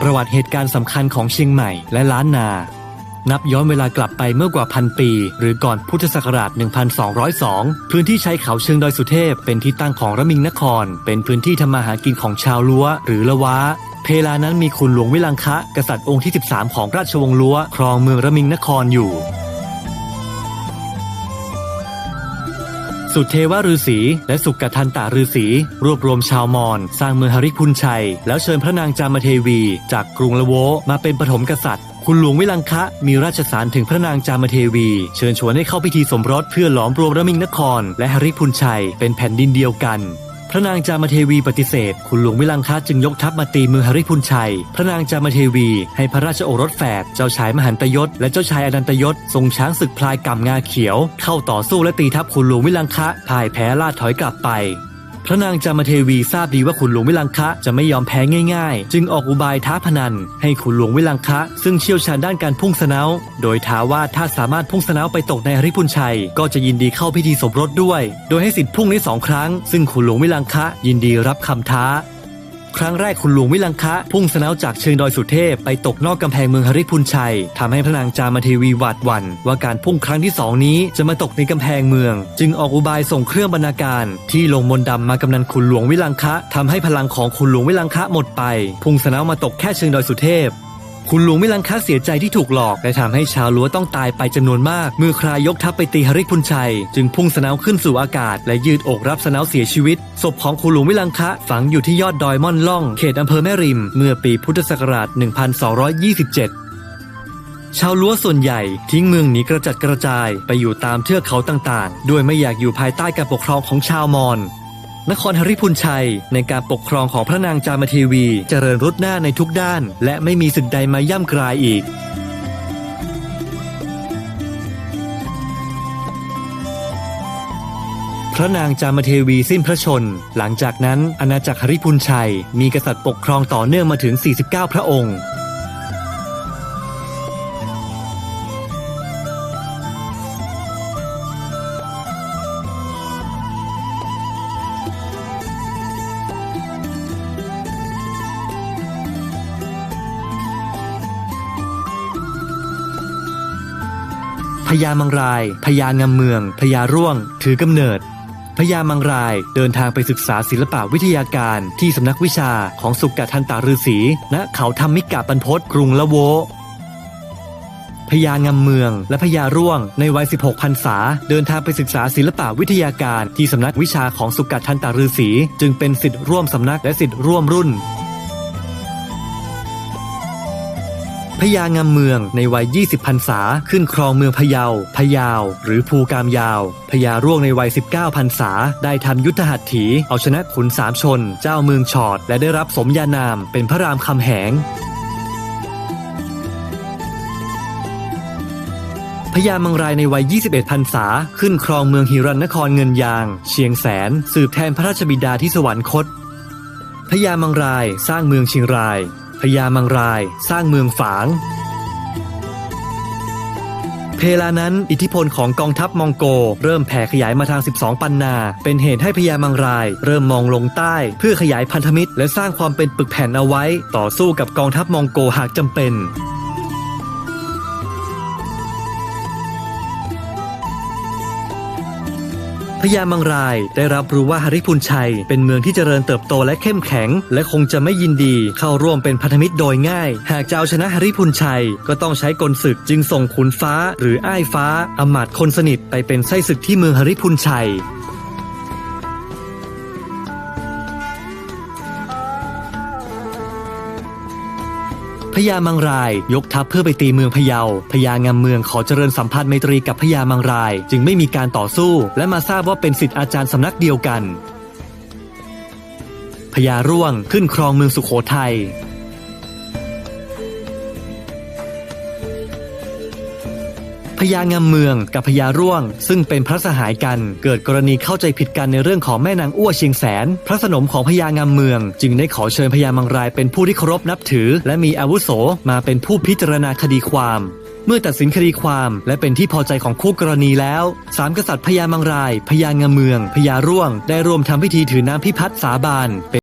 ประวัติเหตุการณ์สำคัญของเชียงใหม่และล้านนา นับย้อนเวลากลับไปเมื่อกว่าพันปี หรือก่อนพุทธศักราช 1202 พื้นที่ชายเขาเชิงดอยสุเทพ เป็นที่ตั้งของระมิงนคร เป็นพื้นที่ทำมาหากินของชาวลัวหรือละวะเพลานั้นมีคุณหลวงวิลังคะ กษัตริย์องค์ที่ 13 ของราชวงศ์ลัวครองเมืองระมิงนครอยู่ สุเทวฤาษีและสุกทันตาฤาษีรวบรวมชาวมอญสร้างเมืองหริพุนชัย แล้วเชิญพระนางจามเทวี จากกรุงละโวมาเป็นปฐมกษัตริย์คุณหลวงวิลังคะมีราชสารถึงพระนางจามเทวี เชิญชวนให้เข้าพิธีสมรสเพื่อหลอมรวมระมิงนคร และหริพุนชัยเป็นแผ่นดินเดียวกัน พระนางจามเทวีปฏิเสธ คุณหลวงวิลังคะจึงยกทัพมาตีเมืองหริพุนชัย พระนางจามเทวีให้พระราชโอรสแฝดเจ้าชายมหันตยศ และเจ้าชายอนันตยศทรงช้างศึกพลายกำงาเขียว เข้าต่อสู้และตีทัพคุณหลวงวิลังคะพ่ายแพ้ล่าถอยกลับไป พระนางจามเทวีทราบดีว่าขุนหลวงวิลังคะจะไม่ยอมแพ้ง่าย ๆ จึงออกอุบายท้าพนัน ให้ขุนหลวงวิลังคะ ซึ่งเชี่ยวชาญด้านการพุ่งสนาโดยท้าว่าถ้าสามารถพุ่งสนาไปตกในริพุนชัย ก็จะยินดีเข้าพิธีสมรสด้วย โดยให้สิทธิ์พุ่งได้สองครั้ง ซึ่งขุนหลวงวิลังคะยินดีรับคำท้า ครั้งแรกคุณหลวงวิลังคะ พุ่งสนาจากเชิงดอยสุเทพไปตกนอกกำแพงเมืองฮริพุนชัยทำให้พระนางจามเทวีหวาดหวั่นว่าการพุ่งครั้งที่สองนี้จะมาตกในกำแพงเมือง จึงออกอุบายส่งเครื่องบรรณาการ ที่ลงมนต์ดำมากำนันคุณหลวงวิลังคะทำให้พลังของคุณหลวงวิลังคะหมดไป พุ่งสนามาตกแค่เชิงดอยสุเทพ คุณหลวงวิลังคะเสียใจที่ถูกหลอกและทำให้ชาวลัวต้องตายไปจำนวนมาก เมื่อครายกทัพไปตีหริพุนชัย จึงพุ่งสนาขึ้นสู่อากาศ และยืดอกรับสนาเสียชีวิต ศพของคุณหลวงวิลังคะฝังอยู่ที่ยอดดอยม่อนล่อง เขตอำเภอแม่ริม เมื่อปีพุทธศักราช 1227ชาวลัวส่วนใหญ่ทิ้งเมืองหนีกระจัดกระจายไปอยู่ตามเทือกเขาต่างๆ ด้วยไม่อยากอยู่ภายใต้การปกครองของชาวมอญ นครหริพุนชัย ในการปกครองของพระนางจามเทวี เจริญรุดหน้าในทุกด้าน และไม่มีศึกใดมาย่ำกรายอีกพระนางจามเทวีสิ้นพระชน หลังจากนั้นอาณาจักรหริพุนชัย มีกษัตริย์ปกครองต่อเนื่องมาถึง 49 พระองค์ พญามังรายพญางำเมืองพญาร่วง ถือกำเนิดพญามังรายเดินทางไปศึกษาศิลปะวิทยาการที่สำนักวิชาของสุกทันตาฤาษีณเขาธรรมิกาบรรพตกรุงละโวพญางำเมืองและพญาร่วงในวัย 16พรรษา เดินทางไปศึกษาศิลปะวิทยาการที่สำนักวิชาของสุกทันตาฤาษีจึงเป็นสิทธิ์ร่วมสำนักและสิทธิ์ร่วมรุ่น พญางามเมืองในวัย 20พรรษา ขึ้นครองเมืองพะเยา พะยาว หรือภูกามยาวพญาร่วงในวัย 19พรรษา ได้ทำยุทธหัตถี เอาชนะขุนสามชน เจ้าเมืองชอด และได้รับสมญานาม เป็นพระรามคำแหงพญามังรายในวัย 21 พรรษา ขึ้นครองเมืองฮิรันนครเงินยาง เชียงแสน สืบแทนพระราชบิดาที่สวรรคต พญามังรายสร้างเมืองเชียงราย พญามังราย สร้างเมืองฝาง เพลานั้นอิทธิพลของกองทัพมองโกเริ่มแผ่ขยายมาทาง 12 ปันนา เป็นเหตุให้พญามังราย เริ่มมองลงใต้ เพื่อขยายพันธมิตร และสร้างความเป็นปึกแผ่นเอาไว้ ต่อสู้กับกองทัพมองโกหากจำเป็น ญามังราย ได้รับรู้ว่าหริพุนชัย เป็นเมืองที่เจริญเติบโตและเข้มแข็ง และคงจะไม่ยินดีเข้าร่วมเป็นพันธมิตรโดยง่าย หากจะเอาชนะหริพุนชัยก็ต้องใช้กลศึกจึงส่งขุนฟ้า หรืออ้ายฟ้าอมาตย์คนสนิทไปเป็นไส้ศึกที่เมืองหริพุนชัย พญามังราย ยกทัพเพื่อไปตีเมืองพะเยา พญางามเมืองขอเจริญสัมพันธ์ไมตรีกับพญามังราย จึงไม่มีการต่อสู้ และมาทราบว่าเป็นสิทธิอาจารย์สำนักเดียวกันพญาร่วงขึ้นครองเมืองสุขโขทัย พญางามเมืองกับพญาร่วง ซึ่งเป็นพระสหายกัน เกิดกรณีเข้าใจผิดกันในเรื่องของแม่นางอ้วเชียงแสน พระสนมของพญางามเมือง จึงได้ขอเชิญพญามังรายเป็นผู้ที่เคารพนับถือ และมีอาวุโสมาเป็นผู้พิจารณาคดีความเมื่อตัดสินคดีความและเป็นที่พอใจของคู่กรณีแล้วสามกษัตริย์พญามังรายพญางามเมืองพญาร่วง ได้ร่วมทำพิธีถือน้ำพิพัฒน์สาบาน